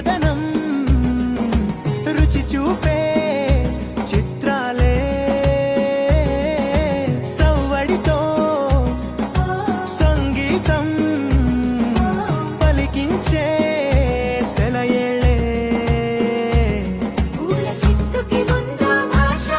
కదనం రుచి చూపే